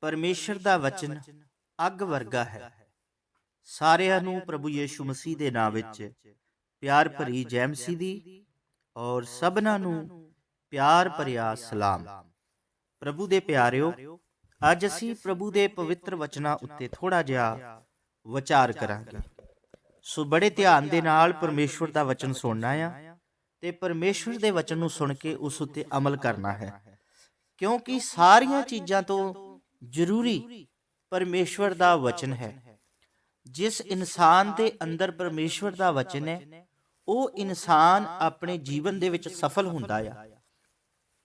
ਪਰਮੇਸ਼ਰ ਦਾ ਵਚਨ ਅੱਗ ਵਰਗਾ ਹੈ। ਸਾਰਿਆਂ ਨੂੰ ਪ੍ਰਭੂ ਯੀਸ਼ੂ ਮਸੀਹ ਦੇ ਨਾਮ ਵਿੱਚ ਪਿਆਰ ਭਰੀ ਜੈ ਮਸੀਹ ਦੀ ਔਰ ਸਭਨਾਂ ਨੂੰ ਪਿਆਰ ਭਰਿਆ ਸਲਾਮ। ਪ੍ਰਭੂ ਦੇ ਪਿਆਰਿਓ, ਅੱਜ ਅਸੀਂ ਪ੍ਰਭੂ ਦੇ ਪਵਿੱਤਰ ਵਚਨਾਂ ਉੱਤੇ ਥੋੜਾ ਜਿਹਾ ਵਿਚਾਰ ਕਰਾਂਗੇ। ਸੋ ਬੜੇ ਧਿਆਨ ਦੇ ਨਾਲ ਪਰਮੇਸ਼ਵਰ ਦਾ ਵਚਨ ਸੁਣਨਾ ਆ ਤੇ ਪਰਮੇਸ਼ਵਰ ਦੇ ਵਚਨ ਨੂੰ ਸੁਣ ਕੇ ਉਸ ਉੱਤੇ ਅਮਲ ਕਰਨਾ ਹੈ। ਕਿਉਂਕਿ ਸਾਰੀਆਂ ਚੀਜ਼ਾਂ ਤੋਂ ਜ਼ਰੂਰੀ ਪਰਮੇਸ਼ਵਰ ਦਾ ਵਚਨ ਹੈ। ਜਿਸ ਇਨਸਾਨ ਦੇ ਅੰਦਰ ਪਰਮੇਸ਼ਵਰ ਦਾ ਵਚਨ ਹੈ, ਉਹ ਇਨਸਾਨ ਆਪਣੇ ਜੀਵਨ ਦੇ ਵਿੱਚ ਸਫਲ ਹੁੰਦਾ ਆ।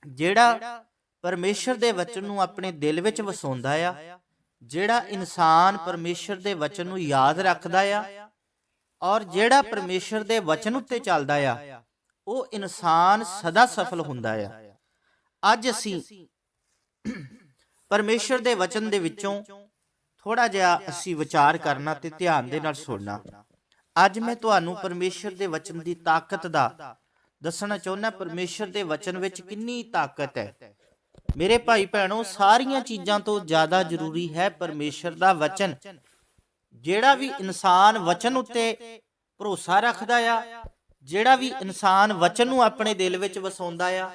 ਜਿਹੜਾ ਪਰਮੇਸ਼ਰ ਦੇ ਵਚਨ ਨੂੰ ਆਪਣੇ ਦਿਲ ਵਿੱਚ ਵਸਾਉਂਦਾ ਆ, ਜਿਹੜਾ ਇਨਸਾਨ ਪਰਮੇਸ਼ਰ ਦੇ ਵਚਨ ਨੂੰ ਯਾਦ ਰੱਖਦਾ ਆ, ਔਰ ਜਿਹੜਾ ਪਰਮੇਸ਼ਰ ਦੇ ਵਚਨ ਉੱਤੇ ਚੱਲਦਾ ਆ, ਉਹ ਇਨਸਾਨ ਸਦਾ ਸਫਲ ਹੁੰਦਾ ਆ। ਅੱਜ ਅਸੀਂ ਪਰਮੇਸ਼ਰ ਦੇ ਵਚਨ ਦੇ ਵਿੱਚੋਂ ਥੋੜਾ ਜਿਹਾ ਅਸੀਂ ਵਿਚਾਰ ਕਰਨਾ ਤੇ ਧਿਆਨ ਦੇ ਨਾਲ ਸੁਣਨਾ। ਅੱਜ ਮੈਂ ਤੁਹਾਨੂੰ ਪਰਮੇਸ਼ਰ ਦੇ ਵਚਨ ਦੀ ਤਾਕਤ ਦਾ ਦੱਸਣਾ ਚਾਹੁੰਦਾ ਪਰਮੇਸ਼ਰ ਦੇ ਵਚਨ ਵਿੱਚ ਕਿੰਨੀ ਤਾਕਤ ਹੈ। ਮੇਰੇ ਭਾਈ ਭੈਣੋ, ਸਾਰੀਆਂ ਚੀਜ਼ਾਂ ਤੋਂ ਜ਼ਿਆਦਾ ਜ਼ਰੂਰੀ ਹੈ ਪਰਮੇਸ਼ਰ ਦਾ ਵਚਨ। ਜਿਹੜਾ ਵੀ ਇਨਸਾਨ ਵਚਨ ਉੱਤੇ ਭਰੋਸਾ ਰੱਖਦਾ ਆ, ਜਿਹੜਾ ਵੀ ਇਨਸਾਨ ਵਚਨ ਨੂੰ ਆਪਣੇ ਦਿਲ ਵਿੱਚ ਵਸਾਉਂਦਾ ਆ,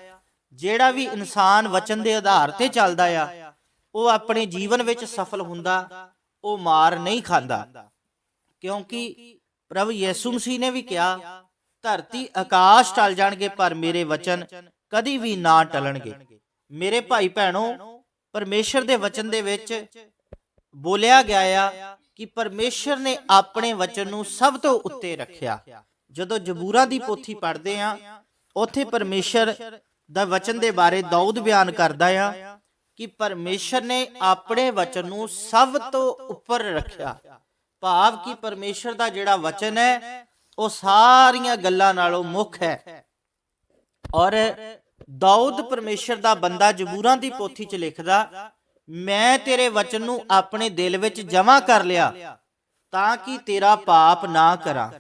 ਜਿਹੜਾ ਵੀ ਇਨਸਾਨ ਵਚਨ ਦੇ ਆਧਾਰ ਤੇ ਚੱਲਦਾ ਆ ਉਹ ਆਪਣੇ ਜੀਵਨ ਵਿੱਚ ਸਫਲ ਹੁੰਦਾ, ਉਹ ਮਾਰ ਨਹੀਂ ਖਾਂਦਾ। ਕਿਉਂਕਿ ਪ੍ਰਭੂ ਯਿਸੂ ਮਸੀਹ ਨੇ ਵੀ ਕਿਹਾ, ਧਰਤੀ ਆਕਾਸ਼ ਟਲ ਜਾਣਗੇ, ਪਰ ਮੇਰੇ ਵਚਨ ਕਦੀ ਵੀ ਨਾ ਟਲਣਗੇ। ਮੇਰੇ ਭਾਈ ਭੈਣੋ, ਪਰਮੇਸ਼ਰ ਦੇ ਵਚਨ ਦੇ ਵਿੱਚ ਬੋਲਿਆ ਗਿਆ ਆ ਕਿ ਪਰਮੇਸ਼ਰ ਨੇ ਆਪਣੇ ਵਚਨ ਨੂੰ ਸਭ ਤੋਂ ਉੱਤੇ ਰੱਖਿਆ। ਜਦੋਂ ਜ਼ਬੂਰਾਂ ਦੀ ਪੋਥੀ ਪੜ੍ਹਦੇ ਆ, ਉੱਥੇ ਪਰਮੇਸ਼ਰ ਦਾ ਵਚਨ ਦੇ ਬਾਰੇ ਦਾਊਦ ਬਿਆਨ ਕਰਦਾ ਆ ਕਿ ਪਰਮੇਸ਼ਰ ਨੇ ਆਪਣੇ ਵਚਨ ਨੂੰ ਸਭ ਤੋਂ ਉੱਪਰ ਰੱਖਿਆ। ਭਾਵ ਕਿ ਪਰਮੇਸ਼ਰ ਦਾ ਜਿਹੜਾ ਵਚਨ ਹੈ, ਉਹ ਸਾਰੀਆਂ ਗੱਲਾਂ ਨਾਲੋਂ ਮੁੱਖ ਹੈ। ਔਰ ਦਾਊਦ ਪਰਮੇਸ਼ਰ ਦਾ ਬੰਦਾ ਜ਼ਬੂਰਾਂ ਦੀ ਪੋਥੀ 'ਚ ਲਿਖਦਾ, ਮੈਂ ਤੇਰੇ ਵਚਨ ਨੂੰ ਆਪਣੇ ਦਿਲ ਵਿੱਚ ਜਮ੍ਹਾਂ ਕਰ ਲਿਆ, ਤਾਂ ਕਿ ਤੇਰਾ ਪਾਪ ਨਾ ਕਰਾਂ।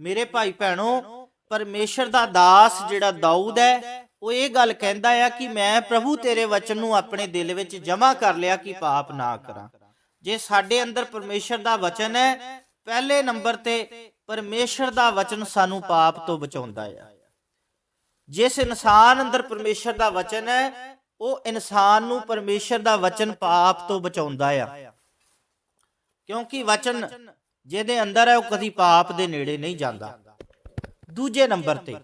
ਮੇਰੇ ਭਾਈ ਭੈਣੋ, ਪਰਮੇਸ਼ਰ ਦਾ ਦਾਸ ਜਿਹੜਾ ਦਾਊਦ ਹੈ ਉਹ ਇਹ ਗੱਲ ਕਹਿੰਦਾ ਆ ਕਿ ਮੈਂ ਪ੍ਰਭੂ ਤੇਰੇ ਵਚਨ ਨੂੰ ਆਪਣੇ ਦਿਲ ਵਿੱਚ ਜਮ੍ਹਾਂ ਕਰ ਲਿਆ ਕਿ ਪਾਪ ਨਾ ਕਰਾਂ। ਜੇ ਸਾਡੇ ਅੰਦਰ ਪਰਮੇਸ਼ਰ ਦਾ ਵਚਨ ਹੈ, ਪਹਿਲੇ ਨੰਬਰ ਤੇ ਪਰਮੇਸ਼ਰ ਦਾ ਵਚਨ ਸਾਨੂੰ ਪਾਪ ਤੋਂ ਬਚਾਉਂਦਾ ਹੈ ਜਿਸ ਇਨਸਾਨ ਅੰਦਰ ਪਰਮੇਸ਼ਰ ਦਾ ਵਚਨ ਹੈ, ਉਹ ਇਨਸਾਨ ਨੂੰ ਪਰਮੇਸ਼ਰ ਦਾ ਵਚਨ ਪਾਪ ਤੋਂ ਬਚਾਉਂਦਾ ਆ। ਕਿਉਂਕਿ ਵਚਨ ਜਿਹਦੇ ਅੰਦਰ ਹੈ, ਉਹ ਕਦੀ ਪਾਪ ਦੇ ਨੇੜੇ ਨਹੀਂ ਜਾਂਦਾ। ਦੂਜੇ ਨੰਬਰ ਤੇ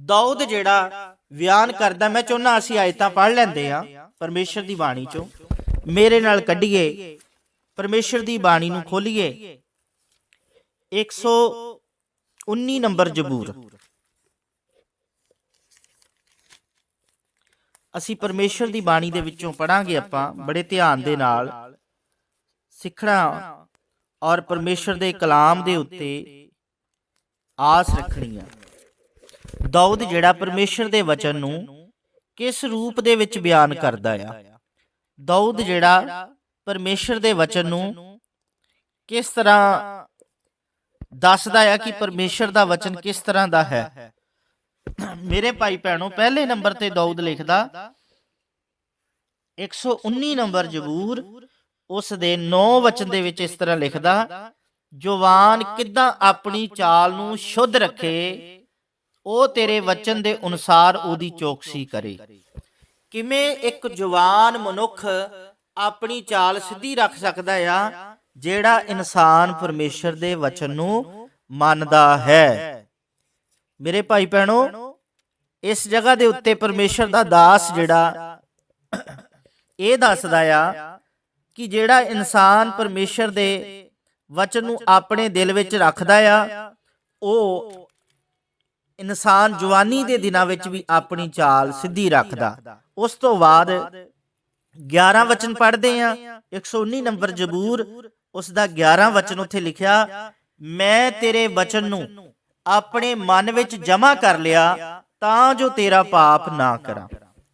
ਦਾਊਦ ਜਿਹੜਾ ਬਿਆਨ ਕਰਦਾ, ਮੈਂ ਚਾਹੁੰਦਾ ਅਸੀਂ ਆਇਤਾਂ ਪੜ੍ਹ ਲੈਂਦੇ ਆ ਪਰਮੇਸ਼ਰ ਦੀ ਬਾਣੀ ਚੋਂ। ਮੇਰੇ ਨਾਲ ਕੱਢੀਏ, ਪਰਮੇਸ਼ਰ ਦੀ ਬਾਣੀ ਨੂੰ ਖੋਲੀਏ। 119 ਨੰਬਰ ਜ਼ਬੂਰ। ਅਸੀਂ ਪਰਮੇਸ਼ਰ ਦੀ ਬਾਣੀ ਦੇ ਵਿੱਚੋਂ ਪੜਾਂਗੇ ਆਪਾਂ, ਬੜੇ ਧਿਆਨ ਦੇ ਨਾਲ। ਸਿੱਖਣਾ ਔਰ ਪਰਮੇਸ਼ਰ ਦੇ ਕਲਾਮ ਦੇ ਉੱਤੇ ਆਸ ਰੱਖਣੀ ਆ। ਦਾਊਦ ਜਿਹੜਾ ਪਰਮੇਸ਼ਰ ਦੇ ਵਚਨ ਨੂੰ ਕਿਸ ਰੂਪ ਦੇ ਵਿੱਚ ਬਿਆਨ ਕਰਦਾ ਆ? ਦਾਊਦ ਜਿਹੜਾ ਪਰਮੇਸ਼ਰ ਦੇ ਵਚਨ ਨੂੰ ਕਿਸ ਤਰ੍ਹਾਂ ਦੱਸਦਾ ਆ ਕਿ ਪਰਮੇਸ਼ਰ ਦਾ ਵਚਨ ਕਿਸ ਤਰ੍ਹਾਂ ਦਾ ਹੈ? ਮੇਰੇ ਭਾਈ ਭੈਣੋ, ਪਹਿਲੇ ਨੰਬਰ ਤੇ ਦਾਊਦ ਲਿਖਦਾ 119 ਨੰਬਰ ਜ਼ਬੂਰ ਉਸ ਦੇ 9 ਵਚਨ ਦੇ ਵਿੱਚ ਇਸ ਤਰ੍ਹਾਂ ਲਿਖਦਾ, ਜਵਾਨ ਕਿੱਦਾਂ ਆਪਣੀ ਚਾਲ ਨੂੰ ਸ਼ੁੱਧ ਰੱਖੇ ਉਹ ਤੇਰੇ ਵਚਨ ਦੇ ਅਨੁਸਾਰ ਉਹਦੀ ਚੌਕਸੀ ਕਰੇ। ਕਿਵੇਂ ਇੱਕ ਜਵਾਨ ਮਨੁੱਖ ਆਪਣੀ ਚਾਲ ਸਿੱਧੀ ਰੱਖ ਸਕਦਾ ਆ ਜਿਹੜਾ ਇਨਸਾਨ ਪਰਮੇਸ਼ਰ ਦੇ ਵਚਨ ਨੂੰ ਮੰਨਦਾ ਹੈ? ਮੇਰੇ ਭਾਈ ਭੈਣੋ ਇਸ ਜਗ੍ਹਾ ਦੇ ਉੱਤੇ ਪਰਮੇਸ਼ਰ ਦਾ ਦਾਸ ਜਿਹੜਾ ਇਹ ਦੱਸਦਾ ਆ ਕਿ ਜਿਹੜਾ ਇਨਸਾਨ ਪਰਮੇਸ਼ਰ ਦੇ ਵਚਨ ਨੂੰ ਆਪਣੇ ਦਿਲ ਵਿੱਚ ਰੱਖਦਾ ਆ ਉਹ ਇਨਸਾਨ ਜਵਾਨੀ ਦੇ ਦਿਨਾਂ ਵਿੱਚ ਵੀ ਆਪਣੀ ਚਾਲ ਸਿੱਧੀ ਰੱਖਦਾ। ਉਸ ਤੋਂ ਬਾਅਦ 11 ਵਚਨ ਪੜ੍ਹਦੇ ਆ। 119 ਨੰਬਰ ਜ਼ਬੂਰ, ਉਸ ਦਾ 11 ਵਚਨ ਉੱਥੇ ਲਿਖਿਆ, ਮੈਂ ਤੇਰੇ ਵਚਨ ਨੂੰ ਆਪਣੇ ਮਨ ਵਿੱਚ ਜਮ੍ਹਾਂ ਕਰ ਲਿਆ, ਤਾਂ ਜੋ ਤੇਰਾ ਪਾਪ ਨਾ ਕਰਾਂ।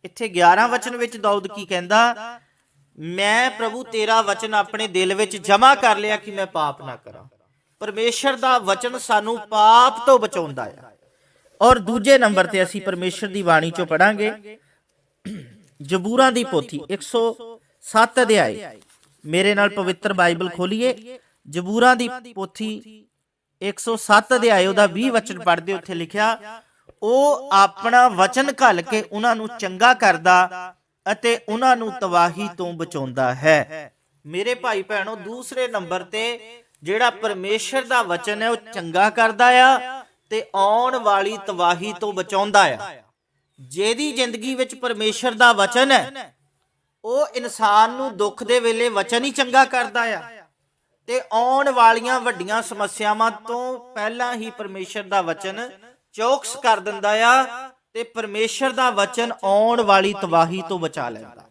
ਇੱਥੇ 11 ਵਚਨ ਵਿੱਚ ਦਾਊਦ ਕੀ ਕਹਿੰਦਾ, ਮੈਂ ਪ੍ਰਭੂ ਤੇਰਾ ਵਚਨ ਆਪਣੇ ਦਿਲ ਵਿੱਚ ਜਮ੍ਹਾਂ ਕਰ ਲਿਆ ਕਿ ਮੈਂ ਪਾਪ ਨਾ ਕਰਾਂ। ਪਰਮੇਸ਼ਰ ਦਾ ਵਚਨ ਸਾਨੂੰ ਪਾਪ ਤੋਂ ਬਚਾਉਂਦਾ ਹੈ ਔਰ ਦੂਜੇ ਨੰਬਰ ਤੇ ਅਸੀਂ ਪਰਮੇਸ਼ਰ ਦੀ ਬਾਣੀ ਚੋਂ ਪੜਾਂਗੇ। ਜਬੂਰਾਂ ਦੀ ਪੋਥੀ 107 ਅਧਿਆਏ। ਮੇਰੇ ਨਾਲ ਪਵਿੱਤਰ ਬਾਈਬਲ ਖੋਲੀਏ। ਜਬੂਰਾਂ ਦੀ ਪੋਥੀ 107 ਅਧਿਆਏ, ਉਹਦਾ 20 ਵਚਨ ਪੜ੍ਹਦੇ ਉੱਥੇ ਲਿਖਿਆ, ਉਹ ਆਪਣਾ ਵਚਨ ਘੱਲ ਕੇ ਉਹਨਾਂ ਨੂੰ ਚੰਗਾ ਕਰਦਾ ਅਤੇ ਉਹਨਾਂ ਨੂੰ ਤਬਾਹੀ ਤੋਂ ਬਚਾਉਂਦਾ ਹੈ। ਮੇਰੇ ਭਾਈ ਭੈਣੋ, ਦੂਸਰੇ ਨੰਬਰ ਤੇ ਜਿਹੜਾ ਪਰਮੇਸ਼ਰ ਦਾ ਵਚਨ ਹੈ, ਉਹ ਚੰਗਾ ਕਰਦਾ ਆ ਤੇ ਆਉਣ ਵਾਲੀ ਤਬਾਹੀ ਤੋਂ ਬਚਾਉਂਦਾ ਆ। ਜਿਹਦੀ ਜ਼ਿੰਦਗੀ ਵਿੱਚ ਪਰਮੇਸ਼ਰ ਦਾ ਵਚਨ ਹੈ, ਉਹ ਇਨਸਾਨ ਨੂੰ ਦੁੱਖ ਦੇ ਵੇਲੇ ਵਚਨ ਹੀ ਚੰਗਾ ਕਰਦਾ ਆ। ਤੇ ਆਉਣ ਵਾਲੀਆਂ ਵੱਡੀਆਂ ਸਮੱਸਿਆਵਾਂ ਤੋਂ ਪਹਿਲਾਂ ਹੀ ਪਰਮੇਸ਼ਰ ਦਾ ਵਚਨ ਚੌਕਸ ਕਰ ਦਿੰਦਾ ਆ ਤੇ ਪਰਮੇਸ਼ਰ ਦਾ ਵਚਨ ਆਉਣ ਵਾਲੀ ਤਬਾਹੀ ਤੋਂ ਬਚਾ ਲੈਂਦਾ।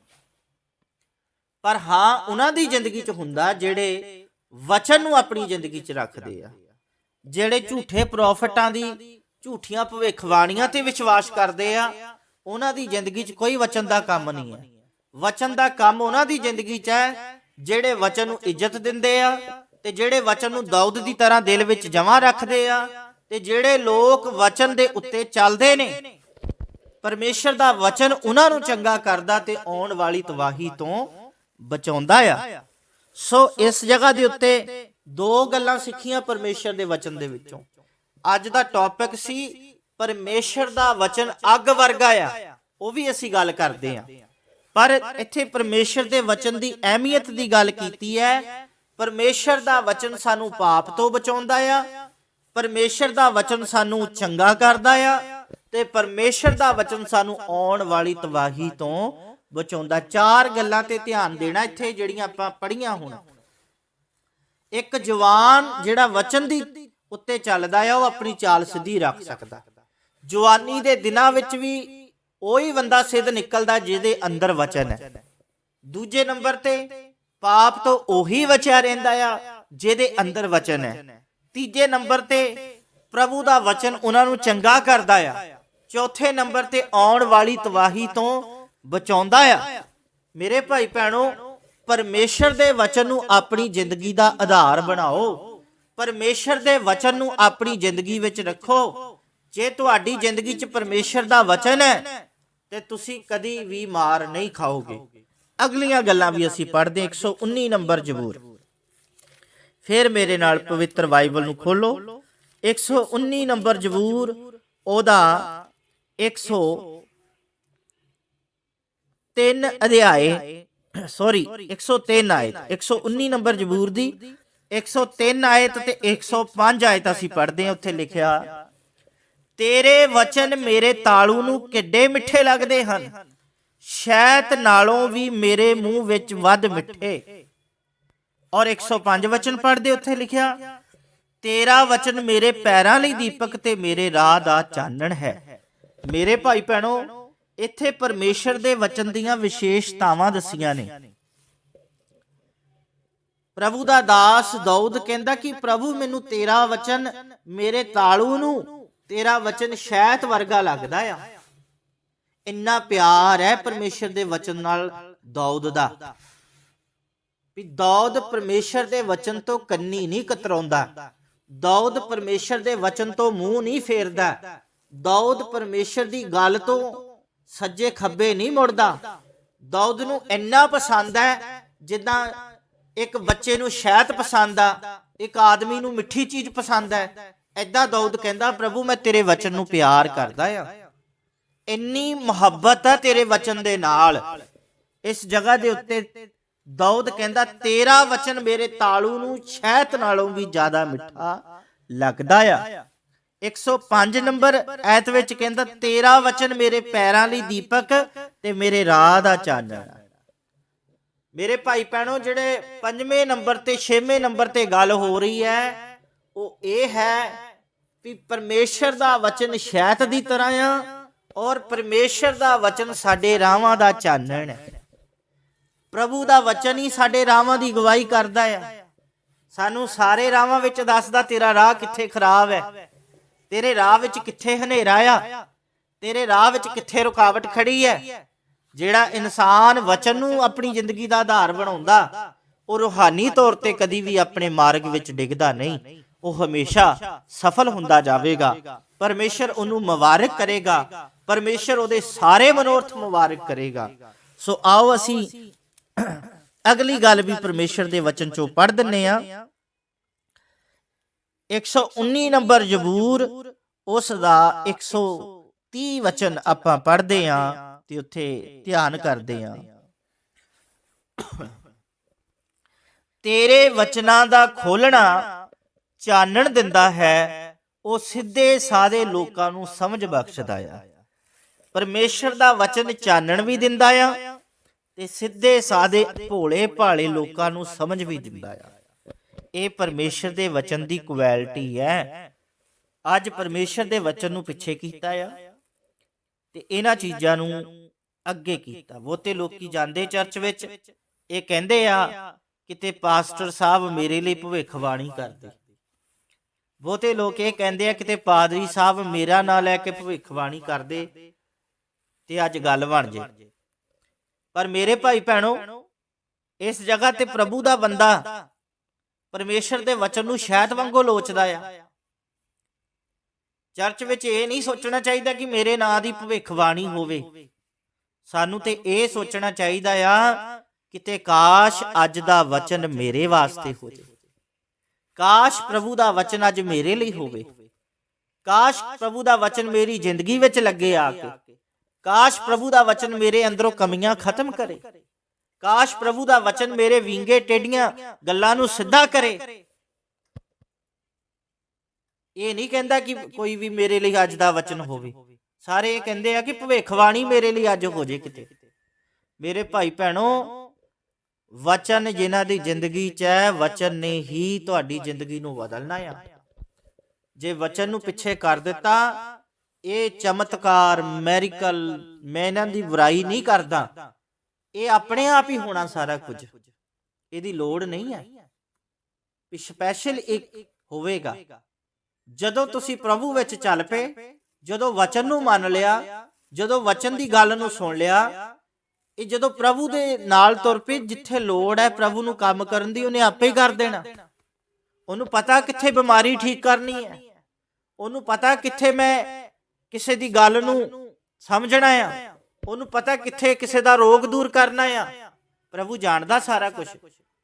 ਪਰ ਹਾਂ, ਉਹਨਾਂ ਦੀ ਜ਼ਿੰਦਗੀ 'ਚ ਹੁੰਦਾ ਜਿਹੜੇ ਵਚਨ ਨੂੰ ਆਪਣੀ ਜ਼ਿੰਦਗੀ 'ਚ ਰੱਖਦੇ ਆ। ਜਿਹੜੇ ਝੂਠੇ ਪ੍ਰੋਫਿਟਾਂ ਦੀ, ਝੂਠੀਆਂ ਭਵਿੱਖਬਾਣੀਆਂ ਤੇ ਵਿਸ਼ਵਾਸ ਕਰਦੇ ਆ, ਉਹਨਾਂ ਦੀ ਜ਼ਿੰਦਗੀ 'ਚ ਕੋਈ ਵਚਨ ਦਾ ਕੰਮ ਨਹੀਂ ਹੈ। ਵਚਨ ਦਾ ਕੰਮ ਉਹਨਾਂ ਦੀ ਜ਼ਿੰਦਗੀ 'ਚ ਹੈ, ਜਿਹੜੇ ਵਚਨ ਨੂੰ ਇੱਜ਼ਤ ਦਿੰਦੇ ਆ ਤੇ ਜਿਹੜੇ ਵਚਨ ਨੂੰ ਦਾਊਦ ਦੀ ਤਰ੍ਹਾਂ ਦਿਲ ਵਿੱਚ ਜਮਾ ਰੱਖਦੇ ਆ ਤੇ ਜਿਹੜੇ ਲੋਕ ਵਚਨ ਦੇ ਉੱਤੇ ਚੱਲਦੇ ਨੇ, ਪਰਮੇਸ਼ਰ ਦਾ ਵਚਨ ਉਹਨਾਂ ਨੂੰ ਚੰਗਾ ਕਰਦਾ ਤੇ ਆਉਣ ਵਾਲੀ ਤਬਾਹੀ ਤੋਂ ਬਚਾਉਂਦਾ ਆ। ਸੋ ਇਸ ਜਗ੍ਹਾ ਦੇ ਉੱਤੇ ਦੋ ਗੱਲਾਂ ਸਿੱਖੀਆਂ ਪਰਮੇਸ਼ਰ ਦੇ ਵਚਨ ਦੇ ਵਿੱਚੋਂ। ਅੱਜ ਦਾ ਟੌਪਿਕ ਸੀ, ਪਰਮੇਸ਼ਰ ਦਾ ਵਚਨ ਅੱਗ ਵਰਗਾ ਆ। ਉਹ ਵੀ ਅਸੀਂ ਗੱਲ ਕਰਦੇ ਆ ਪਰ ਇੱਥੇ ਪਰਮੇਸ਼ਰ ਦੇ ਵਚਨ ਦੀ ਅਹਿਮੀਅਤ ਦੀ ਗੱਲ ਕੀਤੀ ਹੈ। ਪਰਮੇਸ਼ਰ ਦਾ ਵਚਨ ਸਾਨੂੰ ਪਾਪ ਤੋਂ ਬਚਾਉਂਦਾ ਆ। ਪਰਮੇਸ਼ਰ ਦਾ ਵਚਨ ਸਾਨੂੰ ਚੰਗਾ ਕਰਦਾ ਆ। ਤੇ ਪਰਮੇਸ਼ਰ ਦਾ ਵਚਨ ਸਾਨੂੰ ਆਉਣ ਵਾਲੀ ਤਬਾਹੀ ਤੋਂ ਬਚਾਉਂਦਾ। ਚਾਰ ਗੱਲਾਂ ਤੇ ਧਿਆਨ ਦੇਣਾ ਇੱਥੇ ਜਿਹੜੀਆਂ ਆਪਾਂ ਪੜ੍ਹੀਆਂ ਹੁਣ। ਇੱਕ ਜਵਾਨ ਜਿਹੜਾ ਵਚਨ ਦੀ ਉੱਤੇ ਚੱਲਦਾ ਆ, ਉਹ ਆਪਣੀ ਚਾਲ ਸਿੱਧੀ ਰੱਖ ਸਕਦਾ। ਜਵਾਨੀ ਦੇ ਦਿਨਾਂ ਵਿੱਚ ਵੀ ਉਹੀ ਬੰਦਾ ਸਿੱਧ ਨਿਕਲਦਾ ਜਿਹਦੇ ਅੰਦਰ ਵਚਨ ਹੈ। ਦੂਜੇ ਨੰਬਰ ਤੇ ਪਾਪ ਤੋਂ ਉਹੀ ਬਚਿਆ ਰਹਿੰਦਾ ਆ, ਜਿਹਦੇ ਅੰਦਰ ਵਚਨ ਹੈ। ਤੀਜੇ ਨੰਬਰ ਤੇ ਪ੍ਰਭੂ ਦਾ ਵਚਨ ਉਹਨਾਂ ਨੂੰ ਚੰਗਾ ਕਰਦਾ ਆ। ਚੌਥੇ ਨੰਬਰ ਤੇ ਆਉਣ ਵਾਲੀ ਤਬਾਹੀ ਤੋਂ ਬਚਾਉਂਦਾ ਆ। ਮੇਰੇ ਭਾਈ ਭੈਣੋ ਪਰਮੇਸ਼ਰ ਦੇ ਵਚਨ ਨੂੰ ਆਪਣੀ ਜ਼ਿੰਦਗੀ ਦਾ ਆਧਾਰ ਬਣਾਓ। ਪਰਮੇਸ਼ਰ ਦੇ ਵਚਨ ਨੂੰ ਆਪਣੀ ਜ਼ਿੰਦਗੀ ਵਿੱਚ ਰੱਖੋ। ਜੇ ਤੁਹਾਡੀ ਜ਼ਿੰਦਗੀ 'ਚ ਪਰਮੇਸ਼ਰ ਦਾ ਵਚਨ ਹੈ, ਤੇ ਤੁਸੀਂ ਕਦੀ ਵੀ ਮਾਰ ਨਹੀਂ ਖਾਓਗੇ। ਅਗਲੀਆਂ ਗੱਲਾਂ ਵੀ ਅਸੀਂ ਪੜ੍ਹਦੇ ਹਾਂ। 119 ਨੰਬਰ ਜ਼ਬੂਰ। ਫਿਰ ਮੇਰੇ ਨਾਲ ਪਵਿੱਤਰ ਬਾਈਬਲ ਨੂੰ ਖੋਲੋ 119 ਨੰਬਰ ਜ਼ਬੂਰ, ਉਹਦਾ 103 ਅਧਿਆਏ ਸੌਰੀ 103 ਆਇਤ 119 ਨੰਬਰ ਜ਼ਬੂਰ ਦੀ 103 ਆਇਤ ਤੇ 105 ਆਇਤ ਅਸੀਂ ਪੜ੍ਹਦੇ ਹਾਂ ਉੱਥੇ ਲਿਖਿਆ ਤੇਰੇ ਵਚਨ ਮੇਰੇ ਤਾਲੂ ਨੂੰ ਕਿੱਡੇ ਮਿੱਠੇ ਲੱਗਦੇ ਹਨ ਸ਼ਹਿਦ ਨਾਲੋਂ ਵੀ ਮੇਰੇ ਮੂੰਹ ਵਿੱਚ ਵੱਧ ਮਿੱਠੇ ਔਰ 105 ਵਚਨ ਪੜ੍ਹਦੇ ਉੱਥੇ ਲਿਖਿਆ ਤੇਰਾ ਵਚਨ ਮੇਰੇ ਪੈਰਾਂ ਲਈ ਦੀਪਕ ਤੇ ਮੇਰੇ ਰਾਹ ਦਾ ਚਾਨਣ ਹੈ ਮੇਰੇ ਭਾਈ ਭੈਣੋ ਇੱਥੇ ਪਰਮੇਸ਼ਰ ਦੇ ਵਚਨ ਦੀਆਂ ਵਿਸ਼ੇਸ਼ਤਾਵਾਂ ਦੱਸੀਆਂ ਨੇ। ਪ੍ਰਭੂ ਦਾ ਦਾਸ ਦਾਊਦ ਕਹਿੰਦਾ ਕਿ ਪ੍ਰਭੂ ਮੈਨੂੰ ਤੇਰਾ ਵਚਨ ਮੇਰੇ ਤਾਲੂ ਨੂੰ, ਤੇਰਾ ਵਚਨ ਸ਼ਹਿਦ ਵਰਗਾ ਲੱਗਦਾ ਆ। ਇੰਨਾ ਪਿਆਰ ਹੈ ਪਰਮੇਸ਼ਰ ਦੇ ਵਚਨ ਨਾਲ ਦਾਊਦ ਦਾ। ਵੀ ਦਾਊਦ ਪਰਮੇਸ਼ਰ ਦੇ ਵਚਨ ਤੋਂ ਕੰਨੀ ਨਹੀਂ ਕਤਰਾਉਂਦਾ। ਦਾਊਦ ਪਰਮੇਸ਼ਰ ਦੇ ਵਚਨ ਤੋਂ ਮੂੰਹ ਨਹੀਂ ਫੇਰਦਾ। ਦਾਊਦ ਪਰਮੇਸ਼ਰ ਦੀ ਗੱਲ ਤੋਂ ਸੱਜੇ ਖੱਬੇ ਨਹੀਂ ਮੁੜਦਾ। ਦਾਊਦ ਨੂੰ ਇੰਨਾ ਪਸੰਦ ਹੈ, ਜਿੱਦਾਂ ਇੱਕ ਬੱਚੇ ਨੂੰ ਸ਼ਹਿਦ ਪਸੰਦ ਆ, ਇੱਕ ਆਦਮੀ ਨੂੰ ਮਿੱਠੀ ਚੀਜ਼ ਪਸੰਦ ਹੈ। ਐਦਾਂ ਦਾਊਦ ਕਹਿੰਦਾ, ਪ੍ਰਭੂ, ਮੈਂ ਤੇਰੇ ਵਚਨ ਨੂੰ ਪਿਆਰ ਕਰਦਾ ਆ। ਇੰਨੀ ਮੁਹੱਬਤ ਆ ਤੇਰੇ ਵਚਨ ਦੇ ਨਾਲ। ਇਸ ਜਗ੍ਹਾ ਦੇ ਉੱਤੇ ਦਾਊਦ ਕਹਿੰਦਾ, ਤੇਰਾ ਵਚਨ ਮੇਰੇ ਤਾਲੂ ਨੂੰ ਸ਼ਹਿਦ ਨਾਲੋਂ ਵੀ ਜ਼ਿਆਦਾ ਮਿੱਠਾ ਲੱਗਦਾ ਆ। 105 ਨੰਬਰ ਐਤ ਵਿੱਚ ਕਹਿੰਦਾ, ਤੇਰਾ ਵਚਨ ਮੇਰੇ ਪੈਰਾਂ ਲਈ ਦੀਪਕ ਤੇ ਮੇਰੇ ਰਾਹ ਦਾ ਚਾਨਣ। ਮੇਰੇ ਭਾਈ ਭੈਣੋ, ਜਿਹੜੇ ਪੰਜਵੇਂ ਨੰਬਰ ਤੇ, ਛੇਵੇਂ ਨੰਬਰ ਤੇ ਗੱਲ ਹੋ ਰਹੀ ਹੈ, ਉਹ ਇਹ ਹੈ ਵੀ ਪਰਮੇਸ਼ਰ ਦਾ ਵਚਨ ਸ਼ੈਤ ਦੀ ਤਰ੍ਹਾਂ ਆ ਔਰ ਪਰਮੇਸ਼ਰ ਦਾ ਵਚਨ ਸਾਡੇ ਰਾਹਾਂ ਦਾ ਚਾਨਣ ਹੈ। ਪ੍ਰਭੂ ਦਾ ਵਚਨ ਹੀ ਸਾਡੇ ਰਾਹਾਂ ਦੀ ਗਵਾਹੀ ਕਰਦਾ ਆ। ਸਾਨੂੰ ਸਾਰੇ ਰਾਹਾਂ ਵਿੱਚ ਦੱਸਦਾ, ਤੇਰਾ ਰਾਹ ਕਿੱਥੇ ਖਰਾਬ ਹੈ? ਤੇਰੇ ਰਾਹ ਵਿੱਚ ਕਿੱਥੇ ਹਨੇਰਾ ਆ? ਤੇਰੇ ਰਾਹ ਵਿੱਚ ਕਿੱਥੇ ਰੁਕਾਵਟ ਖੜੀ ਹੈ ਜਿਹੜਾ ਇਨਸਾਨ ਵਚਨ ਨੂੰ ਆਪਣੀ ਜ਼ਿੰਦਗੀ ਦਾ ਆਧਾਰ ਬਣਾਉਂਦਾ, ਉਹ ਰੂਹਾਨੀ ਤੌਰ ਤੇ ਕਦੀ ਵੀ ਆਪਣੇ ਮਾਰਗ ਵਿੱਚ ਡਿੱਗਦਾ ਨਹੀਂ। ਉਹ ਹਮੇਸ਼ਾ ਸਫਲ ਹੁੰਦਾ ਜਾਵੇਗਾ। ਪਰਮੇਸ਼ਰ ਉਹਨੂੰ ਮੁਬਾਰਕ ਕਰੇਗਾ। ਪਰਮੇਸ਼ਰ ਉਹਦੇ ਸਾਰੇ ਮਨੋਰਥ ਮੁਬਾਰਕ ਕਰੇਗਾ। ਸੋ ਆਓ ਅਸੀਂ ਅਗਲੀ ਗੱਲ ਵੀ ਪਰਮੇਸ਼ਰ ਦੇ ਵਚਨ ਚੋਂ ਪੜ੍ਹ ਦਿੰਨੇ ਆ। 119 ਨੰਬਰ ਜ਼ਬੂਰ ਉਸ ਦਾ 130 ਵਚਨ ਆਪਾਂ ਪੜ੍ਹਦੇ ਆ ਤੇ ਉੱਥੇ ਧਿਆਨ ਕਰਦੇ ਆ ਤੇਰੇ ਵਚਨਾਂ ਦਾ ਖੋਲਣਾ ਚਾਨਣ ਦਿੰਦਾ ਹੈ, ਉਹ ਸਿੱਧੇ ਸਾਦੇ ਲੋਕਾਂ ਨੂੰ ਸਮਝ ਬਖਸ਼ਦਾ ਆ। ਪਰਮੇਸ਼ਰ ਦਾ ਵਚਨ ਚਾਨਣ ਵੀ ਦਿੰਦਾ ਆ ਤੇ ਸਿੱਧੇ ਸਾਦੇ ਭੋਲੇ ਭਾਲੇ ਲੋਕਾਂ ਨੂੰ ਸਮਝ ਵੀ ਦਿੰਦਾ ਆ। ਇਹ ਪਰਮੇਸ਼ਰ ਦੇ ਵਚਨ ਦੀ ਕੁਆਲਿਟੀ ਹੈ। ਅੱਜ ਪਰਮੇਸ਼ਰ ਦੇ ਵਚਨ ਨੂੰ ਪਿੱਛੇ ਕੀਤਾ ਆ ਤੇ ਇਹਨਾਂ ਚੀਜ਼ਾਂ ਨੂੰ ਅੱਗੇ ਕੀਤਾ। ਬਹੁਤੇ ਲੋਕੀ ਜਾਂਦੇ ਚਰਚ ਵਿੱਚ, ਇਹ ਕਹਿੰਦੇ ਆ ਕਿਤੇ ਪਾਸਟਰ ਸਾਹਿਬ ਮੇਰੇ ਲਈ ਭਵਿੱਖਬਾਣੀ ਕਰਦੇ। ਬਹੁਤੇ ਲੋਕ ਇਹ ਕਹਿੰਦੇ ਆ ਕਿਤੇ ਪਾਦਰੀ ਸਾਹਿਬ ਮੇਰਾ ਨਾਂ ਲੈ ਕੇ ਭਵਿੱਖਬਾਣੀ ਕਰਦੇ ਤੇ ਅੱਜ ਗੱਲ ਬਣ ਜੇ। ਪਰ ਮੇਰੇ ਭਾਈ ਭੈਣੋ, ਇਸ ਜਗ੍ਹਾ ਤੇ ਪ੍ਰਭੂ ਦਾ ਬੰਦਾ ਪਰਮੇਸ਼ਰ ਦੇ ਵਚਨ ਨੂੰ ਸ਼ਾਇਦ ਵਾਂਗੂ ਲੋਚਦਾ ਆ। ਚਰਚ ਵਿੱਚ ਇਹ ਨਹੀਂ ਸੋਚਣਾ ਚਾਹੀਦਾ ਕਿ ਮੇਰੇ ਨਾਂ ਦੀ ਭਵਿੱਖਬਾਣੀ ਹੋਵੇ। ਸਾਨੂੰ ਤੇ ਇਹ ਸੋਚਣਾ ਚਾਹੀਦਾ ਆ ਕਿਤੇ ਕਾਸ਼ ਅੱਜ ਦਾ ਵਚਨ ਮੇਰੇ ਵਾਸਤੇ ਹੋ ਜਾਵੇ ਕਾਸ਼ ਪ੍ਰਭੂ ਦਾ ਵਚਨ ਅੱਜ ਮੇਰੇ ਲਈ ਹੋਵੇ। ਕਾਸ਼ ਪ੍ਰਭੂ ਦਾ ਵਚਨ ਮੇਰੀ ਜ਼ਿੰਦਗੀ ਵਿੱਚ ਲੱਗੇ ਆ ਕੇ। ਕਾਸ਼ ਪ੍ਰਭੂ ਦਾ ਵਚਨ ਮੇਰੇ ਅੰਦਰੋਂ ਕਮੀਆਂ ਖਤਮ ਕਰੇ। ਕਾਸ਼ ਪ੍ਰਭੂ ਦਾ ਵਚਨ ਮੇਰੇ ਵਿੰਗੇ ਟੇਡੀਆਂ ਗੱਲਾਂ ਨੂੰ ਸਿੱਧਾ ਕਰੇ। ਇਹ ਨਹੀਂ ਕਹਿੰਦਾ ਕਿ ਕੋਈ ਵੀ ਮੇਰੇ ਲਈ ਅੱਜ ਦਾ ਵਚਨ ਹੋਵੇ। ਸਾਰੇ ਇਹ ਕਹਿੰਦੇ ਆ ਕਿ ਭਵਿੱਖਬਾਣੀ ਮੇਰੇ ਲਈ ਅੱਜ ਹੋ ਜੇ ਕਿਤੇ। ਮੇਰੇ ਭਾਈ ਭੈਣੋ, ਵਚਨ ਜਿਨ੍ਹਾਂ ਦੀ ਜ਼ਿੰਦਗੀ 'ਚ ਹੈ, ਵਚਨ ਨੇ ਹੀ ਤੁਹਾਡੀ ਜ਼ਿੰਦਗੀ ਨੂੰ ਬਦਲਣਾ ਆ। ਜੇ ਵਚਨ ਨੂੰ ਪਿੱਛੇ ਕਰ ਦਿੱਤਾ, ਇਹ ਚਮਤਕਾਰ ਮੈਰੀਕਲ ਮੈਂ ਇਹਨਾਂ ਦੀ ਬੁਰਾਈ ਨਹੀਂ ਕਰਦਾ। ਇਹ ਆਪਣੇ ਆਪ ਹੀ ਹੋਣਾ ਸਾਰਾ ਕੁਝ। ਇਹਦੀ ਲੋੜ ਨਹੀਂ ਹੈ। ਵੀ ਸਪੈਸ਼ਲ ਇੱਕ ਹੋਵੇਗਾ। ਜਦੋਂ ਤੁਸੀਂ ਪ੍ਰਭੂ ਵਿੱਚ ਚੱਲ ਪਏ, ਜਦੋਂ ਵਚਨ ਨੂੰ ਮੰਨ ਲਿਆ, ਜਦੋਂ ਵਚਨ ਦੀ ਗੱਲ ਨੂੰ ਸੁਣ ਲਿਆ, ਇਹ ਜਦੋਂ ਪ੍ਰਭੂ ਦੇ ਨਾਲ ਤੁਰ ਪਏ, ਜਿੱਥੇ ਲੋੜ ਹੈ ਪ੍ਰਭੂ ਨੂੰ ਕੰਮ ਕਰਨ ਦੀ, ਉਹਨੇ ਆਪੇ ਹੀ ਕਰ ਦੇਣਾ। ਉਹਨੂੰ ਪਤਾ ਕਿੱਥੇ ਬਿਮਾਰੀ ਠੀਕ ਕਰਨੀ ਹੈ। ਉਹਨੂੰ ਪਤਾ ਕਿੱਥੇ ਮੈਂ ਕਿਸੇ ਦੀ ਗੱਲ ਨੂੰ ਸਮਝਣਾ ਆ। ਉਹਨੂੰ ਪਤਾ ਕਿੱਥੇ ਕਿਸੇ ਦਾ ਰੋਗ ਦੂਰ ਕਰਨਾ ਆ। ਪ੍ਰਭੂ ਜਾਣਦਾ ਸਾਰਾ ਕੁਝ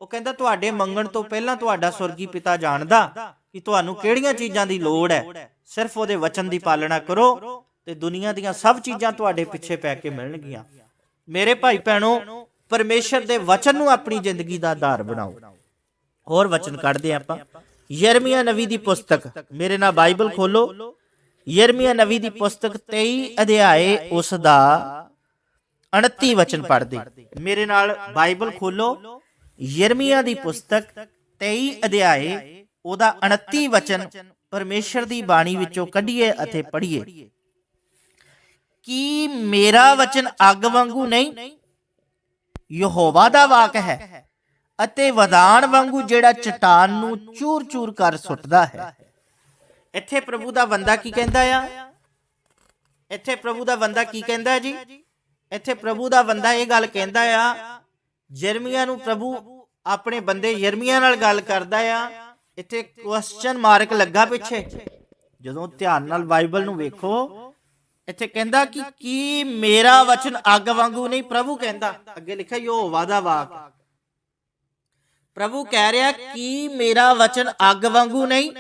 ਉਹ ਕਹਿੰਦਾ, ਤੁਹਾਡੇ ਮੰਗਣ ਤੋਂ ਪਹਿਲਾਂ ਤੁਹਾਡਾ ਸਵਰਗੀ ਪਿਤਾ ਜਾਣਦਾ ਕਿ ਤੁਹਾਨੂੰ ਕਿਹੜੀਆਂ ਚੀਜ਼ਾਂ ਦੀ ਲੋੜ ਹੈ। ਸਿਰਫ ਉਹਦੇ ਵਚਨ ਦੀ ਪਾਲਣਾ ਕਰੋ ਤੇ ਦੁਨੀਆ ਦੀਆਂ ਸਭ ਚੀਜ਼ਾਂ ਤੁਹਾਡੇ ਪਿੱਛੇ ਪੈ ਕੇ ਮਿਲਣਗੀਆਂ। ਮੇਰੇ ਭਾਈ ਭੈਣੋ, ਪਰਮੇਸ਼ਰ ਦੇ ਵਚਨ ਨੂੰ ਆਪਣੀ ਜ਼ਿੰਦਗੀ ਦਾ ਆਧਾਰ ਬਣਾਓ। ਹੋਰ ਵਚਨ ਕੱਢਦੇ ਆਪਾਂ। ਯਰਮੀਆ ਨਵੀ ਦੀ ਪੁਸਤਕ, ਮੇਰੇ ਨਾਲ ਬਾਈਬਲ ਖੋਲੋ। ਯਰਮੀਆ ਨਵੀ ਦੀ ਪੁਸਤਕ 23 ਅਧਿਆਏ, ਉਸ ਦਾ 29 ਵਚਨ ਪੜ੍ਹਦੇ। ਮੇਰੇ ਨਾਲ ਬਾਈਬਲ ਖੋਲੋ। ਯਰਮੀਆ ਦੀ ਪੁਸਤਕ 23 ਅਧਿਆਏ, ਉਹਦਾ 29 ਵਚਨ ਪਰਮੇਸ਼ਰ ਦੀ ਬਾਣੀ ਵਿੱਚੋਂ ਕੱਢੀਏ ਅਤੇ ਪੜ੍ਹੀਏ। ਕੀ ਮੇਰਾ ਵਚਨ ਅੱਗ ਵਾਂਗੂ ਨਹੀਂ? ਯਹੋਵਾ ਦਾ ਵਾਕ ਹੈ ਅਤੇ ਵਦਾਨ ਵਾਂਗੂ ਜਿਹੜਾ ਚਟਾਨ ਨੂੰ ਚੂਰ-ਚੂਰ ਕਰ ਸੁੱਟਦਾ ਹੈ। ਇੱਥੇ ਪ੍ਰਭੂ ਦਾ ਬੰਦਾ ਕੀ ਕਹਿੰਦਾ ਆ? ਇੱਥੇ ਪ੍ਰਭੂ ਦਾ ਬੰਦਾ ਕੀ ਕਹਿੰਦਾ ਜੀ? ਇੱਥੇ ਪ੍ਰਭੂ ਦਾ ਬੰਦਾ ਇਹ ਗੱਲ ਕਹਿੰਦਾ ਆ ਜਰਮੀਆ ਨੂੰ ਪ੍ਰਭੂ ਆਪਣੇ ਬੰਦੇ ਯਰਮੀਆ ਨਾਲ ਗੱਲ ਕਰਦਾ ਆ। ਇੱਥੇ ਕੁਐਸਚਨ ਮਾਰਕ ਲੱਗਾ ਪਿੱਛੇ। ਜਦੋਂ ਧਿਆਨ ਨਾਲ ਬਾਈਬਲ ਨੂੰ ਵੇਖੋ, ਇੱਥੇ ਕਹਿੰਦਾ ਕਿ ਕੀ ਮੇਰਾ ਵਚਨ ਅੱਗ ਵਾਂਗੂ ਨਹੀਂ? ਪ੍ਰਭੂ ਕਹਿੰਦਾ, ਅੱਗੇ ਲਿਖਿਆ ਯੋਵਾ ਦਾ ਵਾਕ। ਪ੍ਰਭੂ ਕਹਿ ਰਿਹਾ, ਕਿ ਮੇਰਾ ਵਚਨ ਅੱਗ ਵਾਂਗੂ ਨਹੀਂ?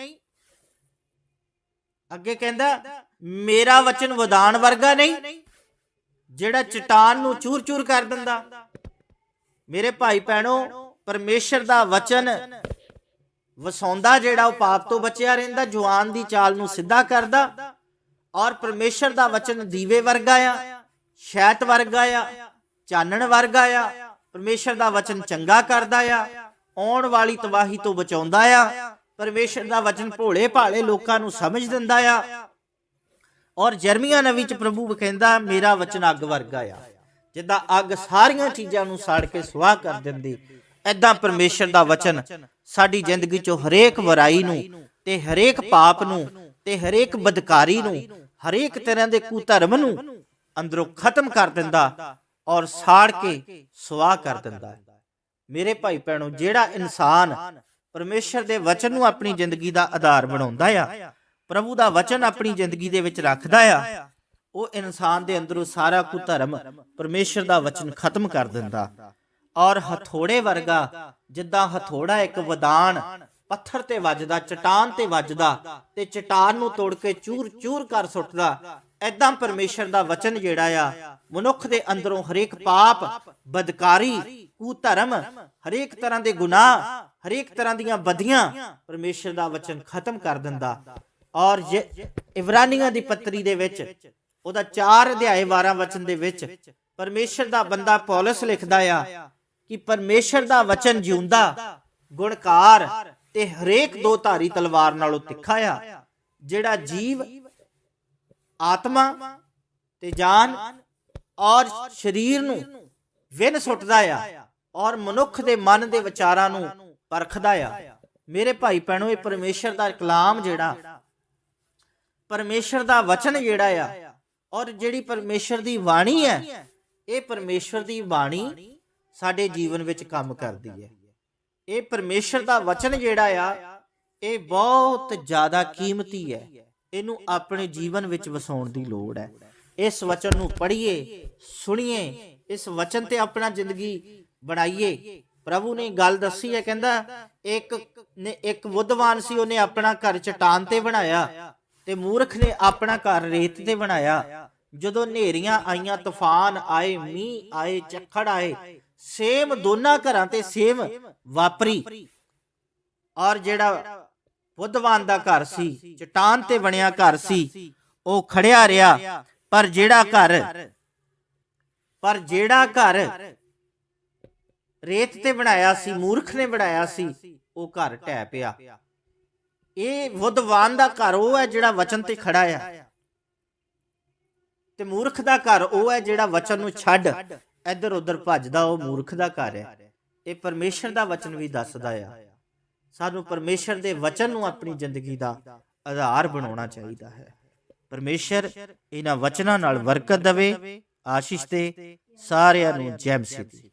ਅੱਗੇ ਕਹਿੰਦਾ, ਮੇਰਾ ਵਚਨ ਵਦਾਨ ਵਰਗਾ ਨਹੀਂ? ਜਿਹੜਾ ਚਟਾਨ ਨੂੰ ਚੂਰ-ਚੂਰ ਕਰ ਦਿੰਦਾ। ਮੇਰੇ ਭਾਈ ਭੈਣੋ, ਪਰਮੇਸ਼ਰ ਦਾ ਵਚਨ ਵਸਾਉਂਦਾ ਜਿਹੜਾ ਉਹ ਪਾਪ ਤੋਂ ਬਚਿਆ ਰਹਿੰਦਾ ਜਵਾਨ ਦੀ ਚਾਲ ਨੂੰ ਸਿੱਧਾ ਕਰਦਾ ਔਰ ਪਰਮੇਸ਼ਰ ਦਾ ਵਚਨ ਦੀਵੇ ਵਰਗਾ ਆ, ਸ਼ੈਤ ਵਰਗਾ ਆ, ਚਾਨਣ ਵਰਗਾ ਆ, ਪਰਮੇਸ਼ਰ ਦਾ ਵਚਨ ਚੰਗਾ ਕਰਦਾ ਆ, ਆਉਣ ਵਾਲੀ ਤਬਾਹੀ ਤੋਂ ਬਚਾਉਂਦਾ ਆ, ਪਰਮੇਸ਼ਰ ਦਾ ਵਚਨ ਭੋਲੇ ਭਾਲੇ ਲੋਕਾਂ ਨੂੰ ਸਮਝ ਦਿੰਦਾ ਆ ਔਰ ਜਰਮੀਆਂ ਨਵੀ ਚ ਪ੍ਰਭੂ ਕਹਿੰਦਾ ਮੇਰਾ ਵਚਨ ਅੱਗ ਵਰਗਾ ਆ। ਜਿੱਦਾਂ ਅੱਗ ਸਾਰੀਆਂ ਚੀਜ਼ਾਂ ਨੂੰ ਸਾੜ ਕੇ ਸੁਆਹ ਕਰ ਦਿੰਦੀ ਐਦਾਂ ਪਰਮੇਸ਼ਰ ਦਾ ਵਚਨ ਸਾਡੀ ਜ਼ਿੰਦਗੀ ਚੋਂ ਹਰੇਕ ਵਰਾਈ ਨੂੰ ਤੇ ਹਰੇਕ ਪਾਪ ਨੂੰ ਤੇ ਹਰੇਕ ਬਦਕਾਰੀ ਨੂੰ, ਹਰੇਕ ਤਰ੍ਹਾਂ ਦੇ ਕੁਧਰਮ ਨੂੰ ਅੰਦਰੋਂ ਖਤਮ ਕਰ ਦਿੰਦਾ ਔਰ ਸਾੜ ਕੇ ਸੁਆਹ ਕਰ ਦਿੰਦਾ। ਮੇਰੇ ਭਾਈ ਭੈਣੋ, ਜਿਹੜਾ ਇਨਸਾਨ ਪਰਮੇਸ਼ਰ ਦੇ ਵਚਨ ਨੂੰ ਆਪਣੀ ਜ਼ਿੰਦਗੀ ਦਾ ਆਧਾਰ ਬਣਾਉਂਦਾ ਆ ਪ੍ਰਭੂ ਦਾ ਵਚਨ ਆਪਣੀ ਜ਼ਿੰਦਗੀ ਦੇ ਵਿੱਚ ਰੱਖਦਾ ਆ। ਉਹ ਇਨਸਾਨ ਦੇ ਅੰਦਰੋਂ ਸਾਰਾ ਕੁ ਧਰਮ ਪਰਮੇਸ਼ਰ ਦਾ ਵਚਨ ਖਤਮ ਕਰ ਦਿੰਦਾ। ਔਰ ਹਥੋੜੇ ਵਰਗਾ, ਜਿੱਦਾਂ ਹਥੋੜਾ ਇੱਕ ਵਦਾਨ, ਪੱਥਰ ਤੇ ਵੱਜਦਾ, ਚਟਾਨ ਤੇ ਵੱਜਦਾ ਤੇ ਚਟਾਨ ਨੂੰ ਤੋੜ ਕੇ ਚੂਰ-ਚੂਰ ਕਰ ਸੁੱਟਦਾ ਐਦਾਂ ਪਰਮੇਸ਼ਰ ਦਾ ਵਚਨ ਜਿਹੜਾ ਆ, ਮਨੁੱਖ ਦੇ ਅੰਦਰੋਂ ਹਰੇਕ ਪਾਪ, ਬਦਕਾਰੀ, ਕੁਧਰਮ, ਹਰੇਕ ਤਰ੍ਹਾਂ ਦੇ ਗੁਨਾਹ, ਹਰੇਕ ਤਰ੍ਹਾਂ ਦੀਆਂ ਬਦੀਆਂ ਪਰਮੇਸ਼ਰ ਦਾ ਵਚਨ ਖਤਮ ਕਰ ਦਿੰਦਾ। ਔਰ ਇਬਰਾਨੀਆਂ ਦੀ ਪੱਤਰੀ ਦੇ ਵਿੱਚ, ਉਹਦਾ 4 ਅਧਿਆਏ 12 ਵਚਨ ਦੇ ਵਿੱਚ ਪਰਮੇਸ਼ਰ ਦਾ ਬੰਦਾ ਪੌਲਸ ਲਿਖਦਾ ਆ ਕਿ ਪਰਮੇਸ਼ਰ ਦਾ ਵਚਨ ਜਿਉਂਦਾ, ਗੁਣਕਾਰ ਤੇ ਹਰੇਕ ਦੋ ਧਾਰੀ ਤਲਵਾਰ ਨਾਲੋਂ ਤਿੱਖਾ ਆ, ਜਿਹੜਾ ਜੀਵ, ਆਤਮਾ ਤੇ ਜਾਨ ਔਰ ਸਰੀਰ ਨੂੰ ਵਿਨ ਸੁੱਟਦਾ ਆ ਔਰ ਮਨੁੱਖ ਦੇ ਮਨ ਦੇ ਵਿਚਾਰਾਂ ਨੂੰ ਪਰਖਦਾ ਆ। ਮੇਰੇ ਭਾਈ ਭੈਣੋ ਇਹ ਪਰਮੇਸ਼ਰ ਦਾ ਕਲਾਮ ਜਿਹੜਾ ਪਰਮੇਸ਼ਰ ਦਾ ਵਚਨ ਜਿਹੜਾ ਆ, ਔਰ ਜਿਹੜੀ ਪਰਮੇਸ਼ਰ ਦੀ ਬਾਣੀ ਹੈ, ਇਹ ਪਰਮੇਸ਼ਰ ਦੀ ਬਾਣੀ ਸਾਡੇ ਜੀਵਨ ਵਿੱਚ ਕੰਮ ਕਰਦੀ ਹੈ। ਇਹ ਪਰਮੇਸ਼ਰ ਦਾ ਵਚਨ ਜਿਹੜਾ ਆ, ਇਹ ਬਹੁਤ ਜ਼ਿਆਦਾ ਕੀਮਤੀ ਹੈ। ਇਹਨੂੰ ਆਪਣੇ ਜੀਵਨ ਵਿੱਚ ਵਸਾਉਣ ਦੀ ਲੋੜ ਹੈ। ਇਸ ਵਚਨ ਨੂੰ ਪੜ੍ਹੀਏ, ਸੁਣੀਏ, ਇਸ ਵਚਨ ਤੇ ਆਪਣਾ ਜ਼ਿੰਦਗੀ ਬਣਾਈਏ। ਪ੍ਰਭੂ ਨੇ ਗੱਲ ਦੱਸੀ ਹੈ, ਕਹਿੰਦਾ, ਇੱਕ ਨੇ ਇੱਕ ਬੁੱਧਵਾਨ ਸੀ, ਉਹਨੇ ਆਪਣਾ ਘਰ ਚਟਾਨ ਤੇ ਬਣਾਇਆ। ਤੇ ਮੂਰਖ ਨੇ ਆਪਣਾ ਘਰ ਰੇਤ ਤੇ ਬਣਾਇਆ। ਜਦੋਂ ਹਨੇਰੀਆਂ ਆਈਆਂ, ਤੂਫਾਨ ਆਏ, ਮੀਂਹ ਆਏ, ਝੱਖੜ ਆਏ, ਸੇਮ ਦੋਨਾਂ ਘਰਾਂ ਤੇ ਸੇਮ ਵਾਪਰੀ। ਔਰ ਜਿਹੜਾ ਬੁੱਧਵਾਨ ਦਾ ਘਰ ਸੀ, ਚਟਾਨ ਤੇ ਬਣਿਆ ਘਰ ਸੀ, ਉਹ ਖੜਿਆ ਰਿਹਾ। ਪਰ ਜਿਹੜਾ ਘਰ, ਪਰ ਜਿਹੜਾ ਘਰ ਰੇਤ ਤੇ ਬਣਾਇਆ ਸੀ, ਮੂਰਖ ਨੇ ਬਣਾਇਆ ਸੀ, ਉਹ ਘਰ ਢਹਿ ਪਿਆ। ਇਹ ਬੁੱਧਵਾਨ ਦਾ ਘਰ ਉਹ ਹੈ ਜਿਹੜਾ ਵਚਨ ਤੇ ਖੜਾ ਆ। ਤੇ ਮੂਰਖ ਦਾ ਘਰ ਉਹ ਹੈ ਜਿਹੜਾ ਵਚਨ ਨੂੰ ਛੱਡ ਇੱਧਰ ਉੱਧਰ ਭੱਜਦਾ, ਉਹ ਮੂਰਖ ਦਾ ਘਰ ਹੈ। ਇਹ ਪਰਮੇਸ਼ਰ ਦਾ ਵਚਨ ਵੀ ਦੱਸਦਾ ਆ। ਸਾਨੂੰ ਪਰਮੇਸ਼ਰ ਦੇ ਵਚਨ ਨੂੰ ਆਪਣੀ ਜ਼ਿੰਦਗੀ ਦਾ ਆਧਾਰ ਬਣਾਉਣਾ ਚਾਹੀਦਾ ਹੈ। ਪਰਮੇਸ਼ਰ ਇਹਨਾਂ ਵਚਨਾਂ ਨਾਲ ਬਰਕਤ ਦੇਵੇ, ਆਸ਼ੀਸ਼ ਦੇ ਸਾਰਿਆਂ ਨੂੰ ਜੈ ਮਸੀਹ